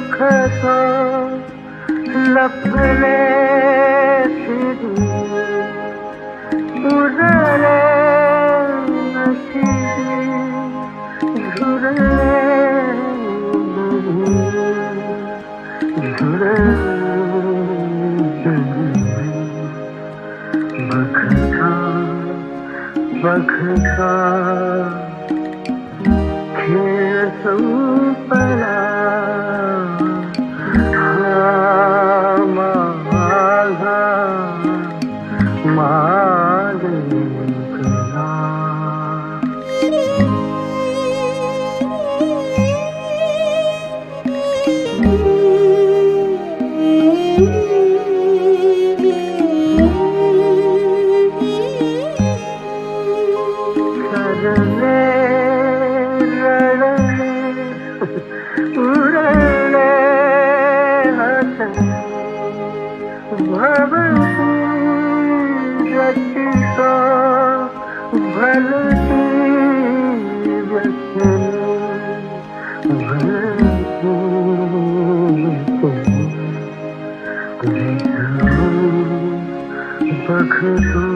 सुख तो लपले फिरी उरले नशिबी झुरले झुरले व्यसनी बघतो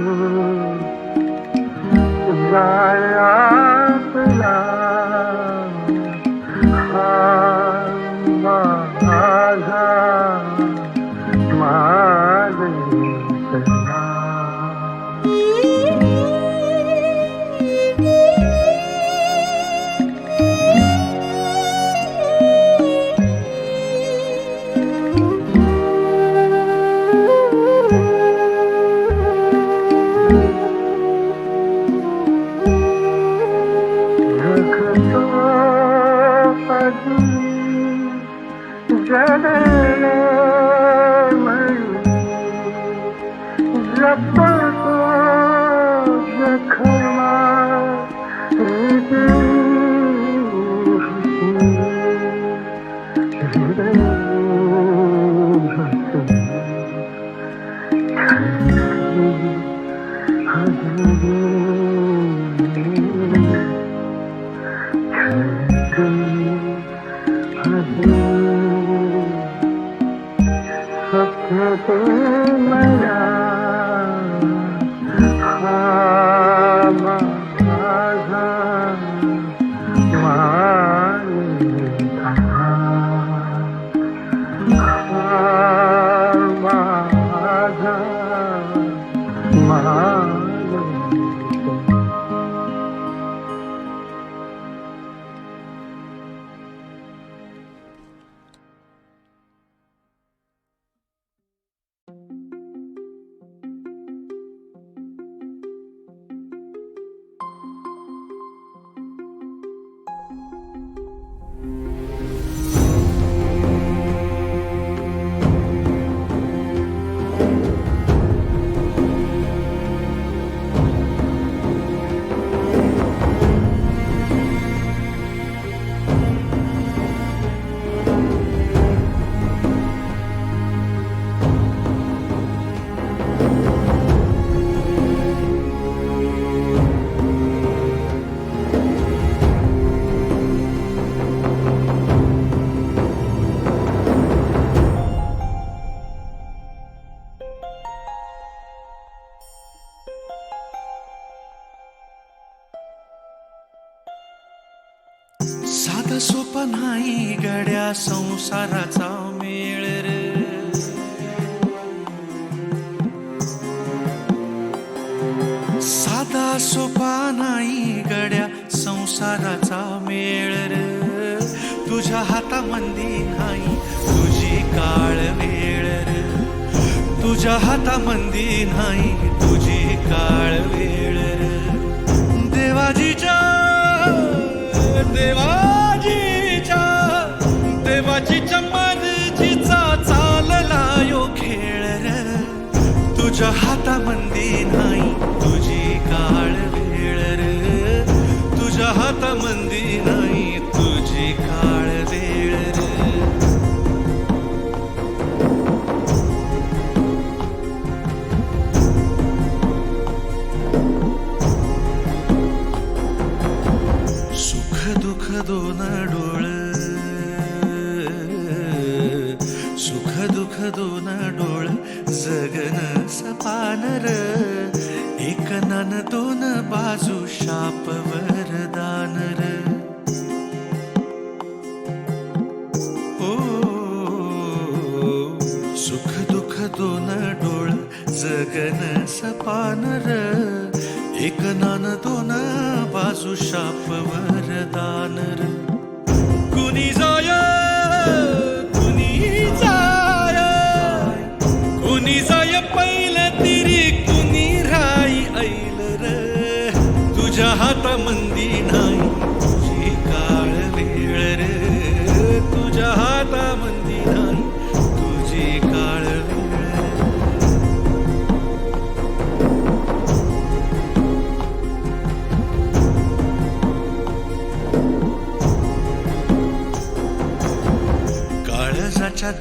स्वप्नते मला हा नाही गड्या संसाराचा मेळ रे. साधा सोपा नाही गड्या संसाराचा मेळ रे. तुझ्या हातामंदी नाही तुझी काळ वेळ रे. तुझ्या हातामंदी नाही तुझी काळ दोन डोळ जगन सपानर. एक नान दोन बाजू शाप वरदानर ओ सुख दुःख दोन डोळ जगन सपानर. एक नान दोन बाजू शाप वरदानर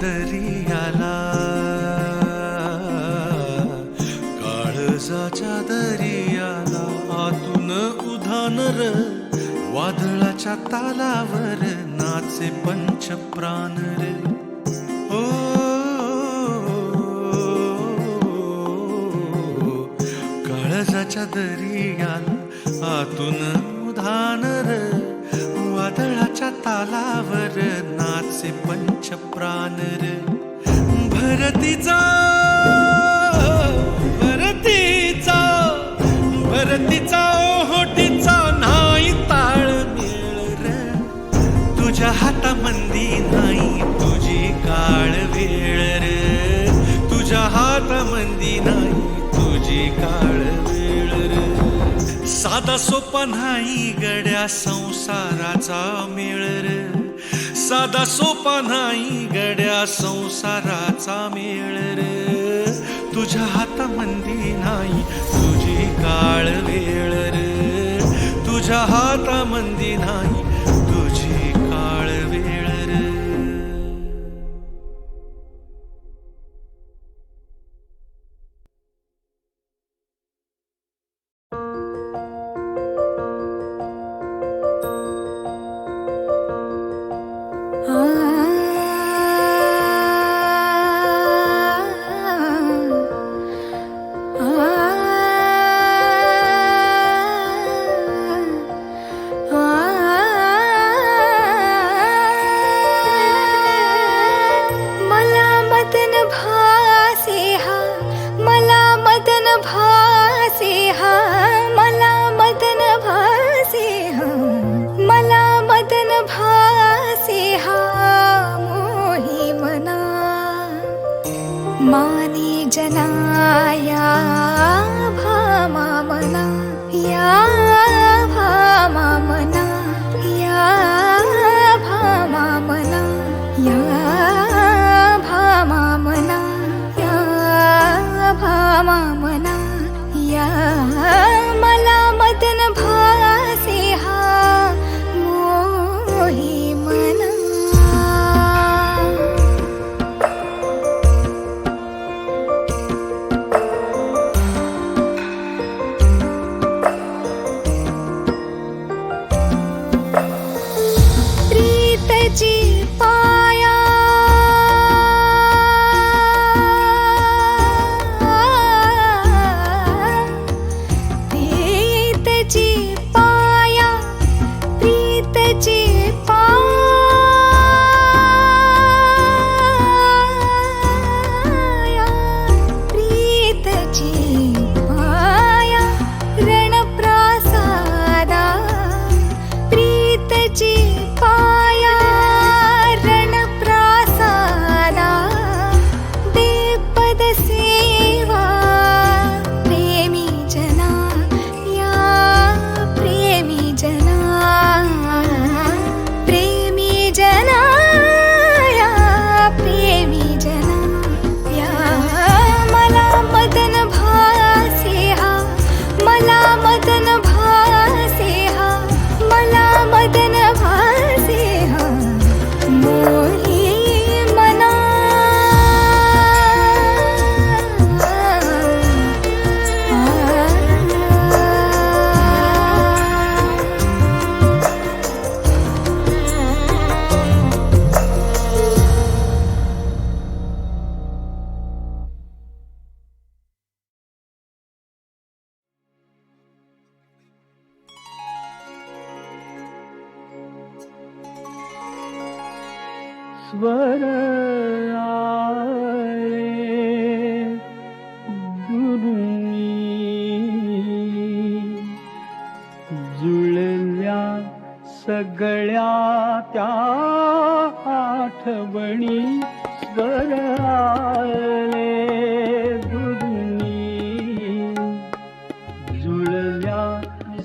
दरियाला. काळजाच्या दरियाला आतून उधानर वादळाच्या तालावर नाचे पंच प्राण रे. हो काळजाच्या दरियाला आतून उधानर वादळाच्या तालावर नाचे पंच प्राण रे. भरतीचा भरतीचा भरतीचा ओहोटीचा नाही ताळ मेळ रे. तुझ्या हातामंदी नाही तुझी काळ वेळ रे. तुझ्या हातामंदी नाही तुझी काळ वेळ साधा सोपा नाही गड्या संसाराचा मेळ रे. साधा सोपा नाही गड्या संसाराचा मेळ रे. तुझ्या हातामंदी नाही तुझी काळ वेळ रे. तुझ्या हातामंदी नाही করেছি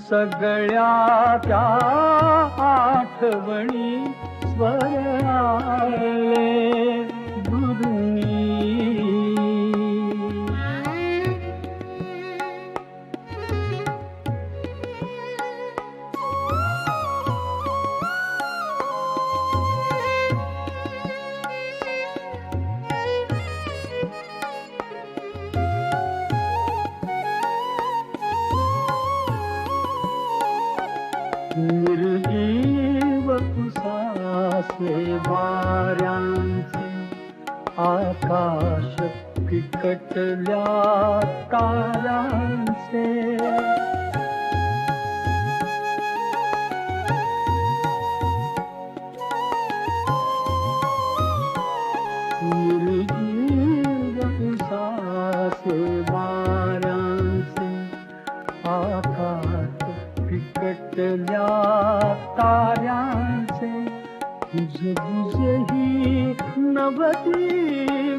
सगळ्या त्या आठवणी स्वर आले. वाऱ्यांचे आकाश फिकटल्या तारांचे निर्जीव उसासे वाऱ्यांचे आकाश फिकटल्या ताऱ्यांचे तुझ गुजही नवती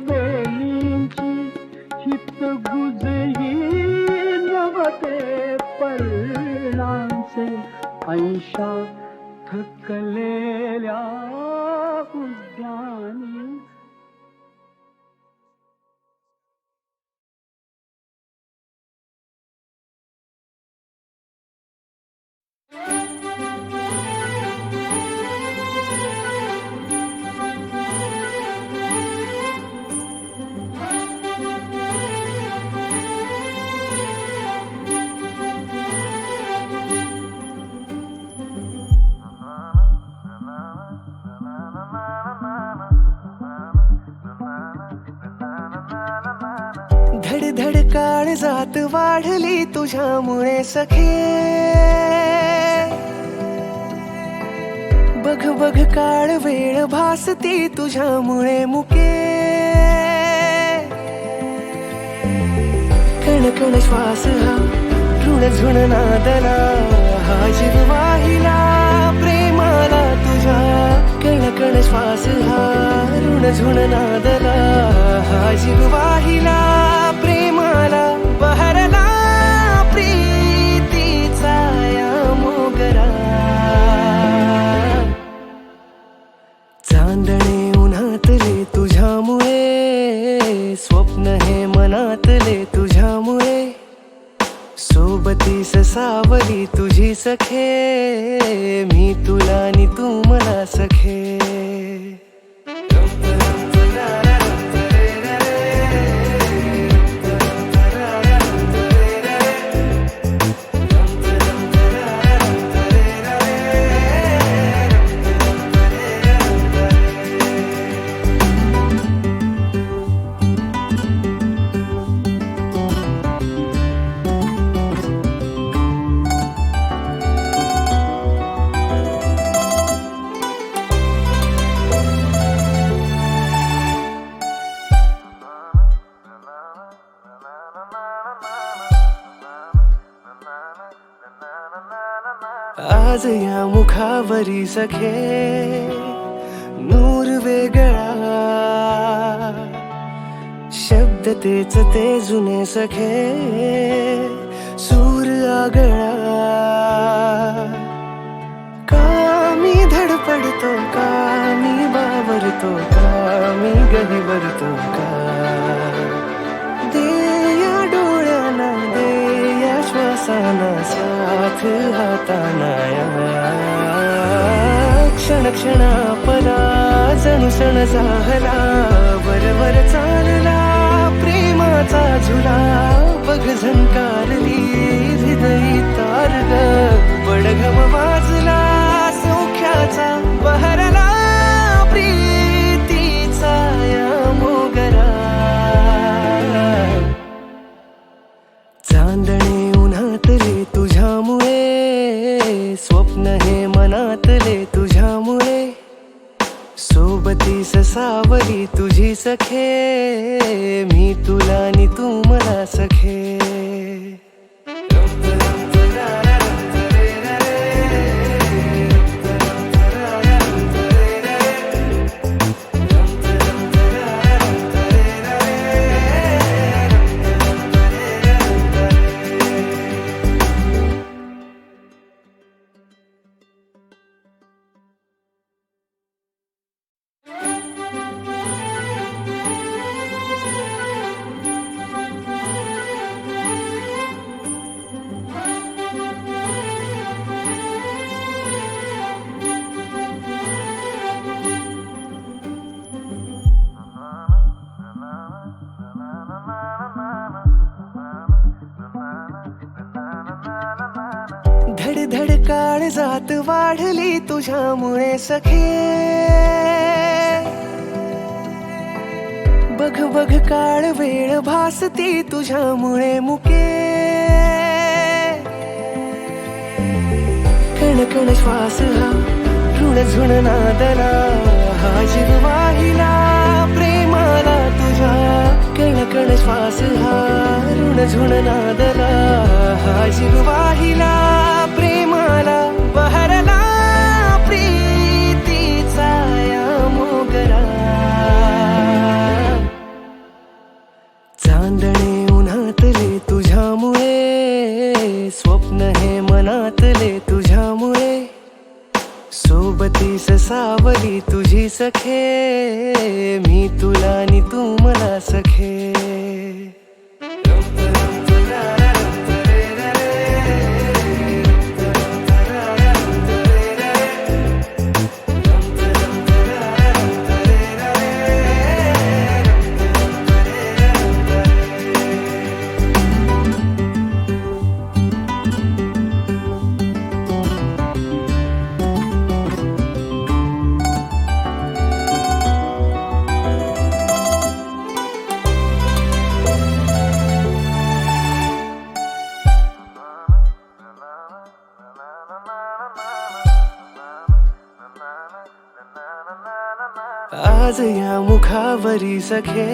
वेलींची हित गुजही नवते पर्णांचे ऐशा थकलेल्या धडकाळ जात वाढली तुझ्यामुळे सखे. बघ बघ काळ वेळ भासती तुझ्यामुळे मुके. कण कण श्वास हा ऋण झुण नादला. हा जीव वाहिला प्रेमाला तुझ्या कण कण श्वास हा ऋण झुण नादला. हा जीव वाहिला सखे मी तुला आणि तू मला सखे. सखे नूर वेगळा. शब्द तेच ते जुने सखे सूर आगळा. का मी धडपडतो का मी बावरतो का मी गहिवरतो का? दे या डोळ्याना दे या श्वासाना साथ हाताना या. क्षण क्षणापला जणू सण झाला वरवर चालला प्रेमाचा झुला बघ झंकारली हृदयी तारग बडघम वाजला सौख्याचा सखे मी तुला आणि तू मला सखे. वाढली तुझ्यामुळे सखे. बघ बघ काळ वेळ भासती तुझ्यामुळे मुके. कण कण श्वास हा ऋण झुण नादला. हाजीर वाहिला प्रेमाला तुझ्या. कण कण श्वास हा ऋण झुण नादला. हाजीर वाहिला मनातले तुझ्यामुळे स्वप्न हे मनातले तुझ्यामुळे सोबतीस सावली तुझी सखे मी तुला आणि तू मला सखे आज या मुखावरी सखे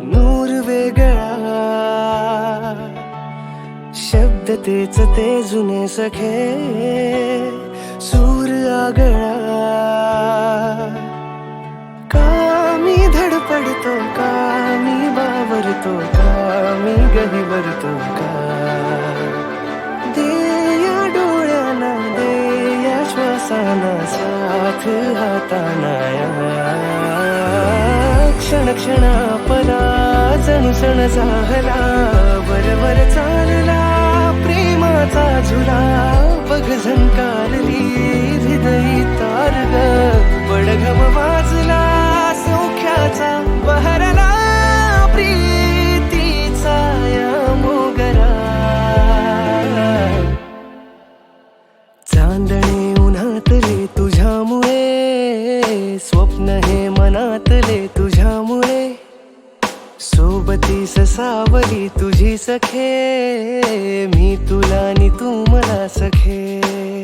नूर वेगळा. शब्द तेच ते जुने सखे सूर आगळा. का मी धडपडतो का मी बावरतो का मी गहिवरतो का श्वासाना साथ हाताना या क्षण क्षण आपला जणू सण झाला बरोबर चालला प्रेमाचा झुला बघ झंकारली हृदयी तारग बडघम वाजला सावली तुझी सखे मी तुला आणि तू मला सखे.